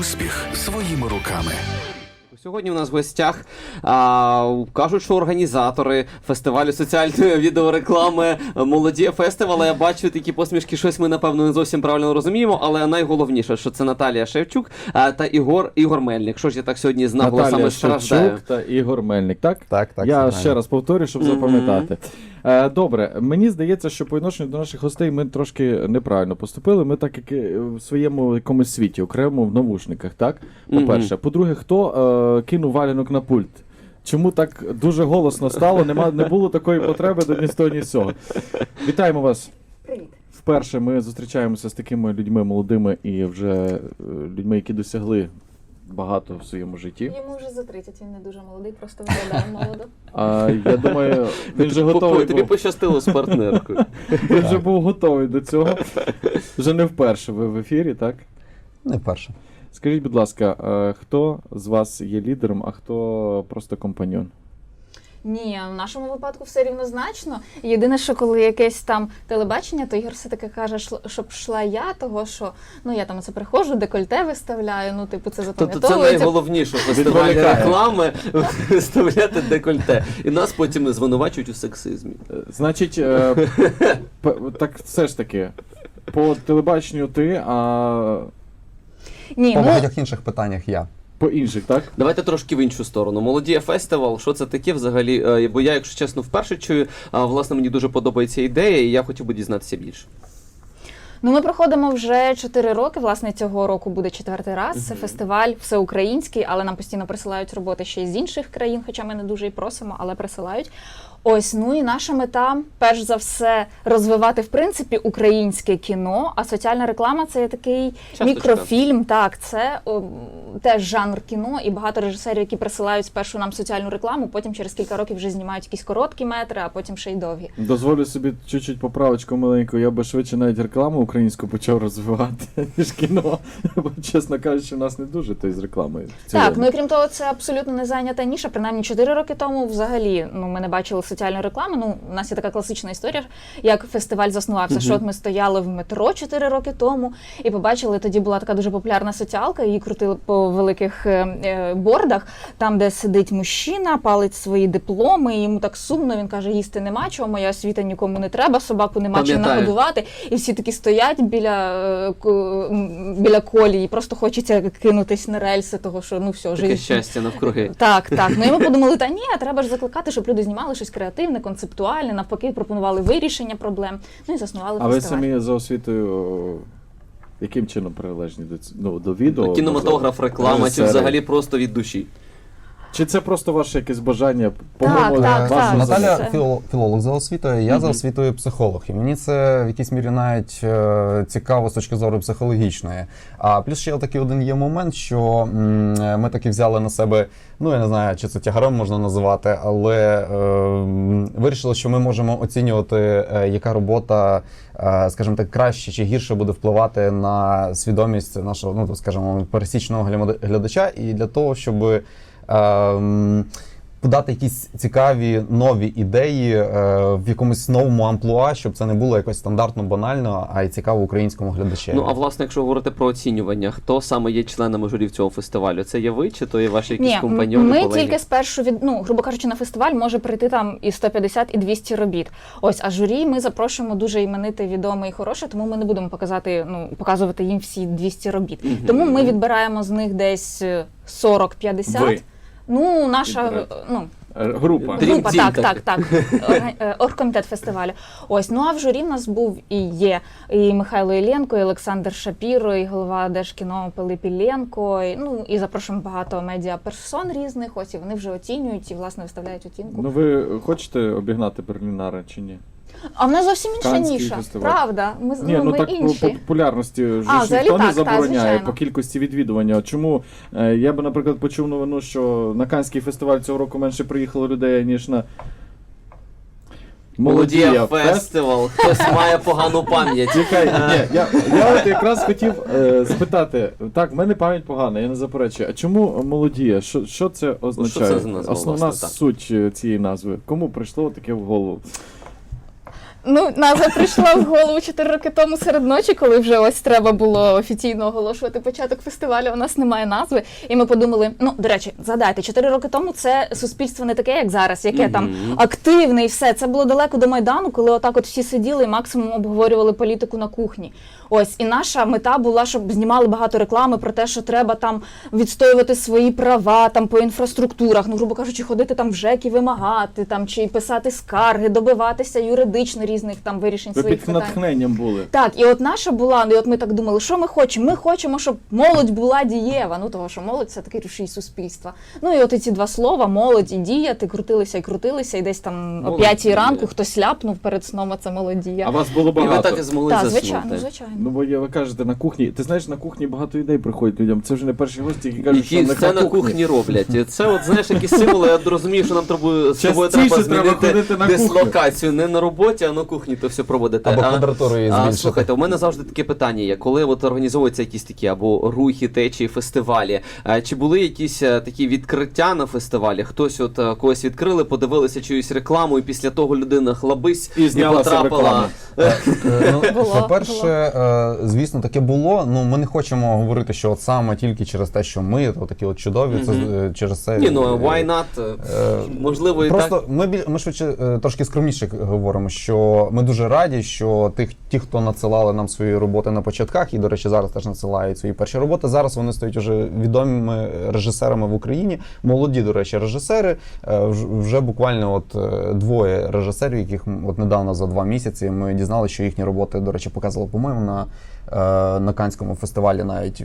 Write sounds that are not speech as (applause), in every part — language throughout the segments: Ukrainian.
успіх своїми руками. Сьогодні у нас в гостях а, кажуть, що організатори фестивалю соціальної відеореклами молоді фестиваль. Я бачу такі посмішки, щось ми напевно не зовсім правильно розуміємо. Але найголовніше, що це Наталія Шевчук а, та Ігор Ігор Мельник. Що ж я так сьогодні з наголосами Наталія страждаю? Шевчук та Ігор Мельник, так? Так, так. Я ще раз повторю, щоб запам'ятати. Е, добре, мені здається, що по відношенню до наших гостей ми трошки неправильно поступили. Ми так як е, в своєму якомусь світі, окремо в навушниках, так? По-перше. По-друге, хто е, кинув валянок на пульт? Чому так дуже голосно стало? Нема, не було такої потреби до ні з того, ні з цього. Вітаємо вас. Привіт. Вперше ми зустрічаємося з такими людьми молодими і вже е, людьми, які досягли багато в своєму житті. Йому вже за 30, він не дуже молодий, просто виглядає молодо. А я думаю, він вже готовий. Тобі Був. пощастило з партнеркою. (laughs) Він вже був готовий до цього. Вже не вперше ви в ефірі, так? Не вперше. Скажіть, будь ласка, е, хто з вас є лідером, а хто просто компаньон? Ні, в нашому випадку все рівнозначно. Єдине, що коли якесь там телебачення, то Ігор все-таки каже, щоб йшла я, того що ну я там це приходжу, декольте виставляю, ну типу це Тобто це найголовніше у реклами (laughs) виставляти декольте. І нас потім звинувачують у сексизмі. Значить, е, (laughs) так все ж таки, по телебаченню ти, а Ні, По ну багатьох інших питаннях я. По інших, так? Давайте трошки в іншу сторону. Молодія фестивал, що це таке взагалі? Е, Бо я, якщо чесно, вперше чую. А власне мені дуже подобається ідея, і я хотів би дізнатися більше. Ну, ми проходимо вже 4 роки. Власне, цього року буде четвертий раз. Це фестиваль всеукраїнський, але нам постійно присилають роботи ще й з інших країн, хоча ми не дуже і просимо, але присилають. Ось, ну і наша мета, перш за все, розвивати в принципі українське кіно. А соціальна реклама це є такий Часточка. мікрофільм. Так, це о, теж жанр кіно, і багато режисерів, які присилають спершу нам соціальну рекламу, потім через кілька років вже знімають якісь короткі метри, а потім ще й довгі. Дозволю собі чуть-чуть поправочку маленьку. Я би швидше навіть рекламу українську почав розвивати, (laughs) ніж кіно. Бо, чесно кажучи, у нас не дуже той з рекламою. Так, ну і крім того, це абсолютно не зайнята ніша. Принаймні 4 роки тому взагалі ну ми не бачили соціальної реклами. Ну, у нас є така класична історія, як фестиваль заснувався. Що от ми стояли в метро 4 роки тому і побачили, тоді була така дуже популярна соціалка, її крутили по великих е, е, бордах, там, де сидить мужчина, палить свої дипломи, і йому так сумно. Він каже: їсти нема чого, моя освіта нікому не треба, собаку нема чим нагодувати. І всі такі стоять біля, е, біля колії, просто хочеться кинутись на рельси, того що ну все, Таке життя. щастя навкруги. Так, так. Ну і ми подумали, та ні, треба ж закликати, щоб люди знімали щось креативне, концептуальне, навпаки, пропонували вирішення проблем. Ну і заснували А ви фестиваль. самі за освітою яким чином прилежні до, ць- ну, до відео? Кінематограф, реклама, чи взагалі просто від душі. Чи це просто ваше якесь бажання? так, По-моєму, так, важно так. Наталя це- філо- філолог за освітою, я за освітою психолог. І мені це в якійсь мірі навіть е, цікаво з точки зору психологічної. А плюс ще такий один є момент, що м, ми таки взяли на себе, ну я не знаю, чи це тягарем можна називати, але е, м, вирішили, що ми можемо оцінювати, е, яка робота, е, скажімо так, краще чи гірше буде впливати на свідомість нашого, ну скажімо, пересічного гляда- глядача, і для того, щоб подати якісь цікаві нові ідеї е, в якомусь новому амплуа, щоб це не було якось стандартно банально, а й цікаво українському глядачеві. Ну а власне, якщо говорити про оцінювання, хто саме є членами журі цього фестивалю? Це є ви, чи то є ваші якісь Ні, компаньони? ми колеги? тільки спершу від ну, грубо кажучи, на фестиваль може прийти там і 150, і 200 робіт. Ось, а журі ми запрошуємо дуже імените, відоме і хороше, тому ми не будемо показати, ну показувати їм всі 200 робіт. Тому ми відбираємо з них десь е, 40-50. Ну, наша ну Е, Група. Група, так, так, так. Орга- е, Оргкомітет фестивалю. Ось, ну а в журі в нас був і є і Михайло Ілєнко, і Олександр Шапіро, і голова Держкіно Пилип Ілєнко. І, ну і запрошуємо багато медіаперсон різних. Ось і вони вже оцінюють і власне виставляють оцінку. Ну ви хочете обігнати Берлінари чи ні? А в нас зовсім інша Канський ніша. фестиваль. Правда, ми, Ні, ну, ну ми так по, інші. по популярності ж А, ж взагалі ніхто не так, так, забороняє звичайно. по кількості відвідування. Чому е, я би, наприклад, почув новину, що на Канський фестиваль цього року менше приїхало людей, ніж на Молодія фестивал. Хтось має погану пам'ять. Чекай, ні, я, я от якраз хотів е, спитати. Так, в мене пам'ять погана, я не заперечую. А чому молодія? Що, що це означає? це за назва, Основна власне, так? суть е, цієї назви. Кому прийшло таке в голову? Ну, назва прийшла в голову 4 роки тому серед ночі, коли вже ось треба було офіційно оголошувати початок фестивалю. У нас немає назви. І ми подумали: ну, до речі, згадайте, 4 роки тому це суспільство не таке, як зараз, яке там активне і все. Це було далеко до Майдану, коли отак от всі сиділи і максимум обговорювали політику на кухні. Ось і наша мета була, щоб знімали багато реклами про те, що треба там відстоювати свої права там по інфраструктурах, ну грубо кажучи, ходити там в ЖЕК і вимагати там чи писати скарги, добиватися юридично різних там вирішень Ви своїх під питань. натхненням були. Так, і от наша була, ну і от ми так думали, що ми хочемо? Ми хочемо, щоб молодь була дієва. Ну того, що молодь це такий рушій суспільства. Ну і от ці два слова, молодь і діяти, крутилися і крутилися, і десь там о Молодь п'ятій і ранку дія. хтось ляпнув перед сном, а це молодія. А вас було І ви багато. так і змогли Так, заснути. звичайно, звичайно. Ну, бо я- ви кажете на кухні. Ти знаєш, на кухні багато ідей приходять людям. Це вже не перші гості, які кажуть, що Які в них це на кухні роблять. І Це от знаєш, які символи. Я розумію, що нам треба з тобою Частіше треба треба змінити ходити на кухню. дислокацію. Не на роботі, а на кухні то все проводити. Або квадратуру її А, збільшити. слухайте, у мене завжди таке питання є, коли от організовуються якісь такі або рухи, течії, фестивалі. е, Чи були якісь е, такі відкриття на фестивалі? Хтось от е, когось відкрили, подивилися чиюсь рекламу, і після того людина хлабись І знялася в потрапила. рекламі. Е, ну, (laughs) Було, По-перше, е, звісно, таке було. Ну ми не хочемо говорити, що от саме тільки через те, що ми от такі от чудові, це Мгм. е, через це. Ні, ну е, why not? Е, Можливо, і Просто ми біль- ми швидше е, трошки скромніше говоримо, що ми дуже раді, що тих, ті, хто надсилали нам свої роботи на початках, і до речі, зараз теж надсилають свої перші роботи. Зараз вони стають уже відомими режисерами в Україні. Молоді, до речі, режисери. Е, Вже буквально от е, двоє режисерів, яких от недавно за два місяці ми дізналися, що їхні роботи, до речі, показували, по-моєму, на, е, на Канському фестивалі навіть.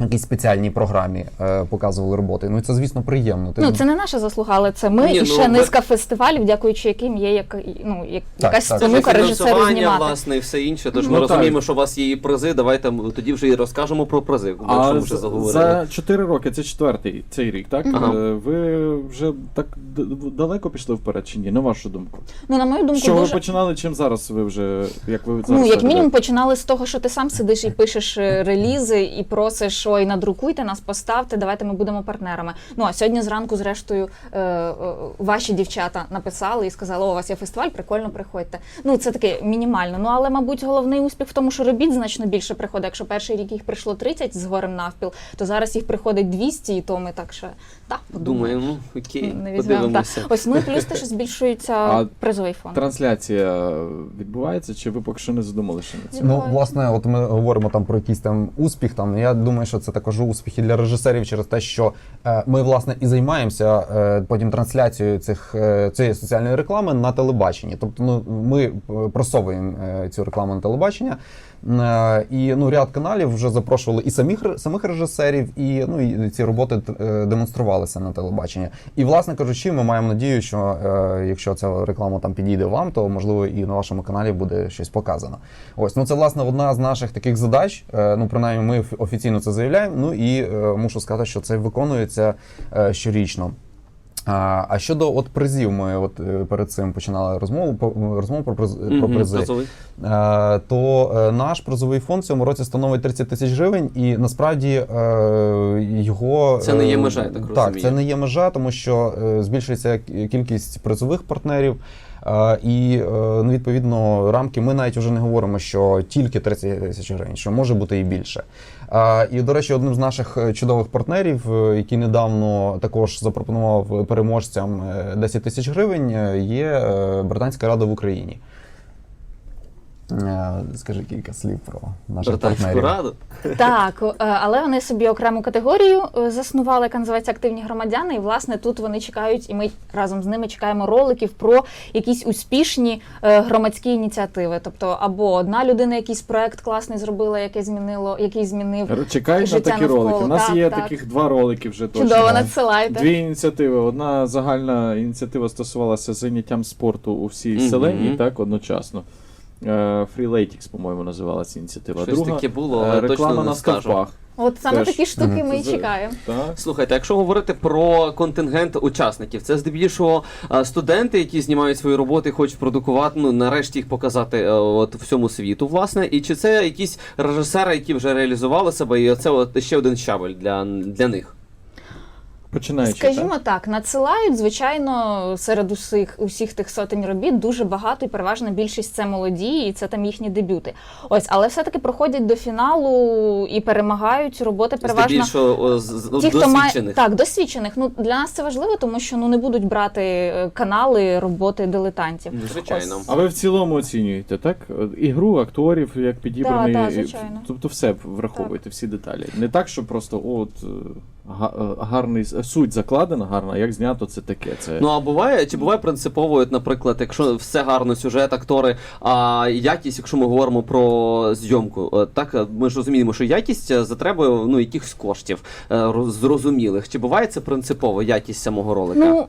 В якійсь спеціальній програмі е, показували роботи. Ну і це, звісно, приємно. Ти Ну, це не наша заслуга, але це ми Ні, і ну, ще ви- низка фестивалів, дякуючи яким є як, ну, як, Так, якась так. Спонука режисеру фінансування, знімати. власне, і все інше. Тож Ну, ми так. розуміємо, що у вас є і призи. Давайте м- тоді вже і розкажемо про призи, якщо А ми вже за, заговорили. за 4 роки, це четвертий цей рік, так? Ага. Е, Ви вже так д- далеко пішли вперед чи ні? На вашу думку? Ну, на мою думку, З чого дуже... ви починали, чим зараз ви вже як ви зараз Ну, як мінімум, починали з того, що ти сам сидиш і пишеш е, релізи, і просиш, ой, надрукуйте нас, поставте, давайте ми будемо партнерами. Ну а сьогодні зранку, зрештою, е, е, ваші дівчата написали і сказали, о, у вас є фестиваль, прикольно, приходьте. Ну, це таке мінімально. Ну але, мабуть, головний успіх в тому, що робіт значно більше приходить. Якщо перший рік їх прийшло 30 з горем навпіл, то зараз їх приходить 200, і то ми так ще так подумаємо. Думаю, ну окей, Не подивимося. Ось ну і плюс те, що збільшується (laughs) призовий фонд. Трансляція відбувається, чи ви поки що не задумали ще на це? Ну, власне, от ми говоримо там про якийсь там успіх. Там я думаю, що це також успіхи для режисерів через те, що е, ми власне і займаємося е, потім трансляцією цих е, цієї соціальної реклами на телебаченні. Тобто, ну ми просовуємо цю рекламу на телебачення. Е, І ну ряд каналів вже запрошували і самих самих режисерів, і ну і ці роботи е, демонструвалися на телебаченні. І власне кажучи, ми маємо надію, що е, якщо ця реклама там підійде вам, то можливо і на вашому каналі буде щось показано. Ось ну це власне одна з наших таких задач. Ну принаймні, ми офіційно це заявляємо. Ну і мушу сказати, що це виконується щорічно. А, а щодо от призів, ми от е, перед цим починали розмову розмову про приз про призи. призовий. Е, то е, наш призовий фонд в цьому році становить 30 тисяч гривень, і насправді а, його Це не є межа, я так Так, це не є межа, тому що збільшується кількість призових партнерів. І е, ну, відповідно рамки ми навіть вже не говоримо, що тільки 30 тисяч гривень, що може бути і більше. І, до речі, одним з наших е, чудових партнерів, е, який недавно також запропонував переможцям е, 10 тисяч гривень, є Британська Рада в Україні. Е, Скажи кілька слів про наших партнерів. раду. Так, е, але вони собі окрему категорію е, заснували, яка називається активні громадяни. І власне тут вони чекають, і ми разом з ними чекаємо роликів про якісь успішні громадські ініціативи. Тобто, або одна людина якийсь проект класний зробила, яке змінило, який змінив Чекають на такі навколо. ролики. У нас Так, є так. таких два ролики вже точно. чудово. Надсилайте. Дві ініціативи. Одна загальна ініціатива стосувалася заняттям спорту у всій Мгм. селені, так, одночасно. Freeletics, по-моєму, називалася ініціатива. Щось Друга таке було, е, але реклама точно не на скажу. стовпах. От саме Теж. такі штуки ми і чекаємо. Так. Слухайте, якщо говорити про контингент учасників, це здебільшого е, студенти, які знімають свої роботи, хочуть продукувати, ну нарешті їх показати е, от всьому світу, власне. І чи це якісь режисери, які вже реалізували себе, і це от ще один щабель для, для них? Починаючи. Скажімо так? так, надсилають, звичайно, серед усіх усіх тих сотень робіт дуже багато і переважна більшість це молоді, і це там їхні дебюти. Ось, але все-таки проходять до фіналу і перемагають роботи переважно. Здебільшого з- з- Ті, хто має досвідчених. так, досвідчених. Ну для нас це важливо, тому що ну не будуть брати е, канали роботи дилетантів. Звичайно. Ось. А ви в цілому оцінюєте, так? Ігру, акторів, як підібраний. Да, да, звичайно. Тобто все враховуєте, всі деталі. Не так, що просто о, от е, е, гарний суть закладена, гарна, як знято це таке. Це Ну а буває, чи буває принципово, от, наприклад, якщо все гарно, сюжет, актори, а якість, якщо ми говоримо про зйомку, е, так е, ми ж розуміємо, що якість е, затребує ну якихось коштів е, зрозумілих. Чи буває це принципово якість самого ролика? Ну Е,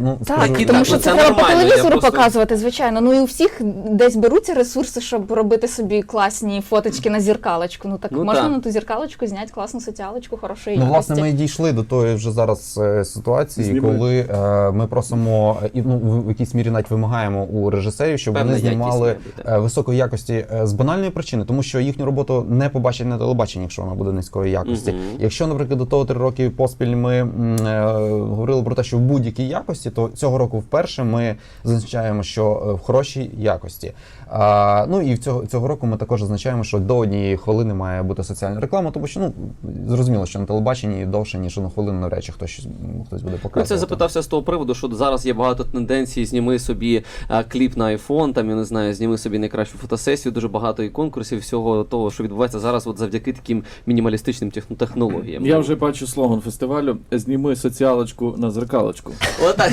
Ну, так, скажу- Такі тому так, що ну, це, це треба по нормально, я телевізору просто- показувати, звичайно. Ну і у всіх десь беруться ресурси, щоб робити собі класні фоточки на зіркалочку. Ну так Ну, можна так. на ту зіркалочку зняти класну соціалочку, хорошої Ну, якості. власне, ми і дійшли до тої вже зараз е, ситуації, Зніми. коли е, ми просимо е, і ну в в якійсь мірі навіть вимагаємо у режисерів, щоб Певна вони якість знімали має бути. е, високої якості е, з банальної причини, тому що їхню роботу не побачать на телебаченні, якщо вона буде низької якості. Мгм. Якщо, наприклад, до того три роки поспіль ми м, е, говорили про те, що в будь-якій якості, то цього року вперше ми зазначаємо, що е, в хорошій якості. А, ну і в цього цього року ми також зазначаємо, що до однієї хвилини має бути соціальна реклама, тому що ну зрозуміло, що на телебаченні довше ніж на хвилину навряд чи хтось хтось буде Ну, це запитався з того приводу, що зараз є багато тенденцій. Зніми собі е, кліп на iPhone, там я не знаю, зніми собі найкращу фотосесію. Дуже багато і конкурсів, всього того, що відбувається зараз, от завдяки таким мінімалістичним тех- технологіям. Я вже бачу слоган фестивалю Зніми соціалочку на зеркалочку. Отак.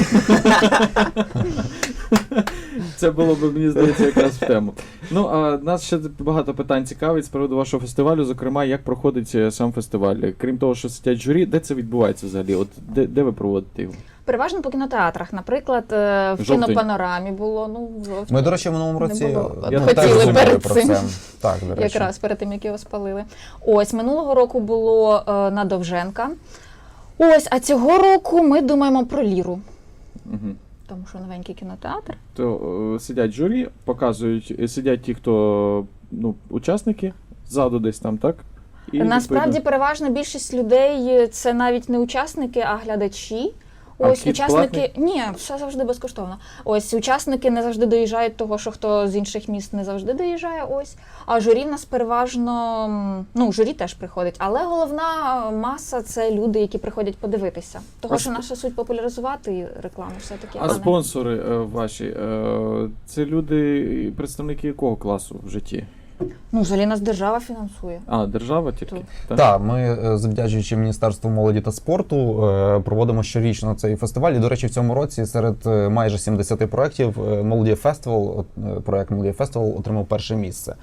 Це було б, мені здається, якраз в тему. Ну, а нас ще багато питань цікавить з приводу вашого фестивалю, зокрема, як проходить е, сам фестиваль. Крім того, що сидять журі, де це відбувається взагалі? От де, де ви проводите його? Переважно по кінотеатрах. Наприклад, е, в Жовтень. кінопанорамі було ну в. Ми, до речі, в минулому році було. е, Я ну, хотіли теж перед про цим. це. Так, до речі. якраз перед тим, як його спалили. Ось минулого року було е, на Довженка. Ось, а цього року ми думаємо про ліру, Угу. тому що новенький кінотеатр. То е, сидять журі, показують, е, сидять ті, хто ну, учасники, ззаду десь там, так? І, Насправді, відповідно, переважна більшість людей це навіть не учасники, а глядачі. Ось учасники, ні, все завжди безкоштовно. Ось учасники не завжди доїжджають, того що хто з інших міст не завжди доїжджає. Ось а журі в нас переважно ну журі теж приходить, але головна маса це люди, які приходять подивитися. Того А що сп- наша суть популяризувати рекламу, все таки. А спонсори е, ваші, е, це люди, представники якого класу в житті? Ну взагалі нас держава фінансує. А, держава тільки? Так. Так, ми, е, завдячуючи Міністерству молоді та спорту, е, проводимо щорічно цей фестиваль. І, до речі, в цьому році серед е, майже 70 проєктів е, Молоді Фестивал, от, е, проект Молоді Фестивал отримав перше місце.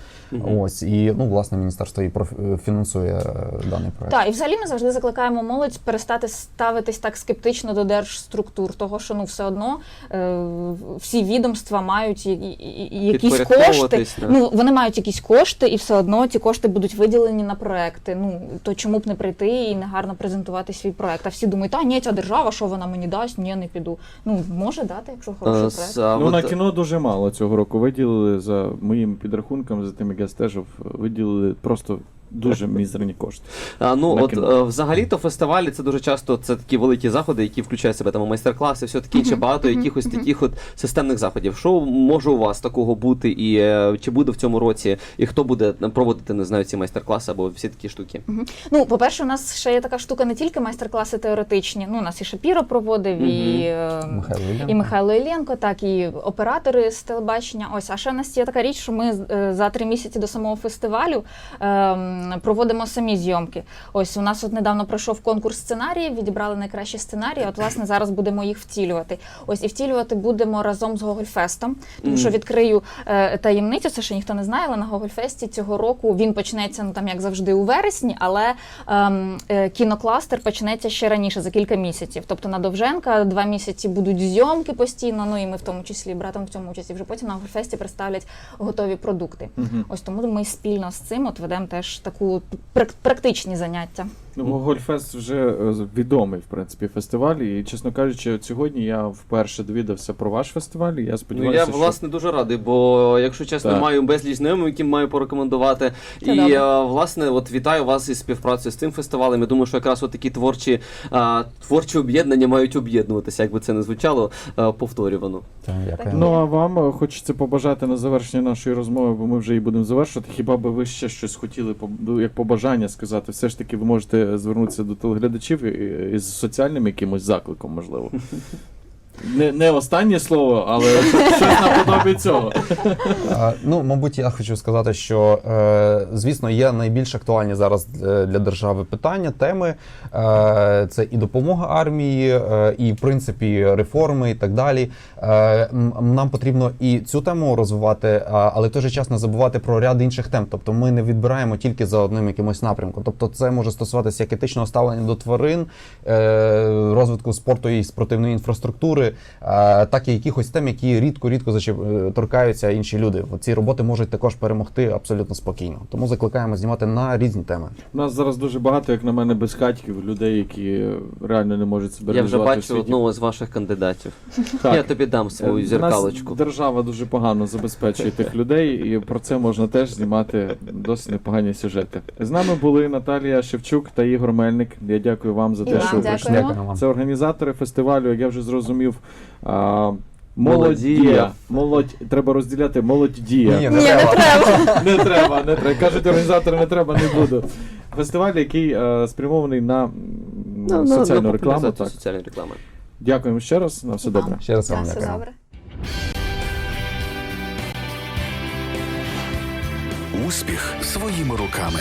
Ось і ну, власне, міністерство і проф- е, фінансує е, даний проект. Так, і взагалі ми завжди закликаємо молодь перестати ставитись так скептично до держструктур, того що ну все одно е, всі відомства мають і, і, і- якісь кошти. Підпорядковуватись, да. Ну вони мають якісь кошти, і все одно ці кошти будуть виділені на проекти. Ну то чому б не прийти і не гарно презентувати свій проект? А всі думають, та ні, ця держава, що вона мені дасть? Ні, не піду. Ну може дати, якщо хороший Е, проект. Ну, на кіно дуже мало цього року виділили за моїм підрахунком, за тим, як я стежив, виділили просто дуже мізерні кошти. А, ну на от е, взагалі-то фестивалі це дуже часто це такі великі заходи, які включають в себе там майстер-класи, все таке інше, багато якихось таких от системних заходів. Що може у вас такого бути, і е, чи буде в цьому році, і хто буде проводити, не знаю, ці майстер-класи або всі такі штуки? Ну, по-перше, у нас ще є така штука, не тільки майстер-класи теоретичні. Ну, у нас і Шапіро проводив, і, е, Михайло і Михайло Іллєнко, так і оператори з телебачення. Ось, а ще в нас є така річ, що ми за три місяці до самого фестивалю ем, проводимо самі зйомки. Ось у нас от недавно пройшов конкурс сценаріїв, відібрали найкращі сценарії. От, власне, зараз будемо їх втілювати. Ось і втілювати будемо разом з Гогольфестом. Тому що відкрию е, таємницю, це ще ніхто не знає, але на Гогольфесті цього року він почнеться ну там як завжди у вересні, але ем, е, кінокластер почнеться ще раніше за кілька місяців. Тобто на Довженка два місяці будуть зйомки постійно. Ну і ми в тому числі братом в цьому участі. Вже потім на Гогольфесті представлять готові продукти. Мгм. Ось тому ми спільно з цим от ведемо теж таку прак- практичні заняття. Ну, Гольфест вже е, відомий, в принципі, фестиваль. І, чесно кажучи, от сьогодні я вперше довідався про ваш фестиваль, і я Ну, я що... власне дуже радий, бо якщо чесно, Так. маю безліч знайомих, яким маю порекомендувати. Це і добре. е, власне, от вітаю вас із співпрацею з цим фестивалем. Я думаю, що якраз от такі творчі, а, творчі об'єднання мають об'єднуватися, як би це не звучало, е, повторювано. Так, дякую. Ну, а вам хочеться побажати на завершення нашої розмови, бо ми вже її будемо завершувати. Хіба би ви ще щось хотіли ну, як побажання сказати? Все ж таки, ви можете звернутися до телеглядачів із соціальним якимось закликом, можливо. (laughs) Не, не останнє слово, але щось наподобі цього. Е, Ну, мабуть, я хочу сказати, що е, звісно є найбільш актуальні зараз е, для держави питання, теми. Е, Це і допомога армії, і в принципі реформи, і так далі. Нам потрібно і цю тему розвивати, але в той же час не забувати про ряд інших тем. Тобто ми не відбираємо тільки за одним якимось напрямком. Тобто, це може стосуватися як етичного ставлення до тварин, розвитку спорту і спортивної інфраструктури, так і якихось тем, які рідко-рідко е, торкаються інші люди. Ці роботи можуть також перемогти абсолютно спокійно. Тому закликаємо знімати на різні теми. У нас зараз дуже багато, як на мене, безхатьків, людей, які реально не можуть себе Я вже бачу одного з ваших кандидатів. (laughs) Так. Я тобі дам свою Е, в нас. Держава дуже погано забезпечує тих людей, і про це можна теж знімати досить непогані сюжети. З нами були Наталія Шевчук та Ігор Мельник. Я дякую вам за те, що ви прийшли. Це організатори фестивалю, як я вже зрозумів. А, Молодія. Молодь... Треба розділяти молодія. Ні, Ні, не треба. (laughs) Не треба, не треба. Кажуть, організатори не треба, не буду. (laughs) Фестиваль, який е, спрямований на Ну, на- соціальну на рекламу. Так. соціальної реклами. Дякуємо ще раз. На все добре. Ще раз вам Так, все дякую. добре. Успіх своїми руками.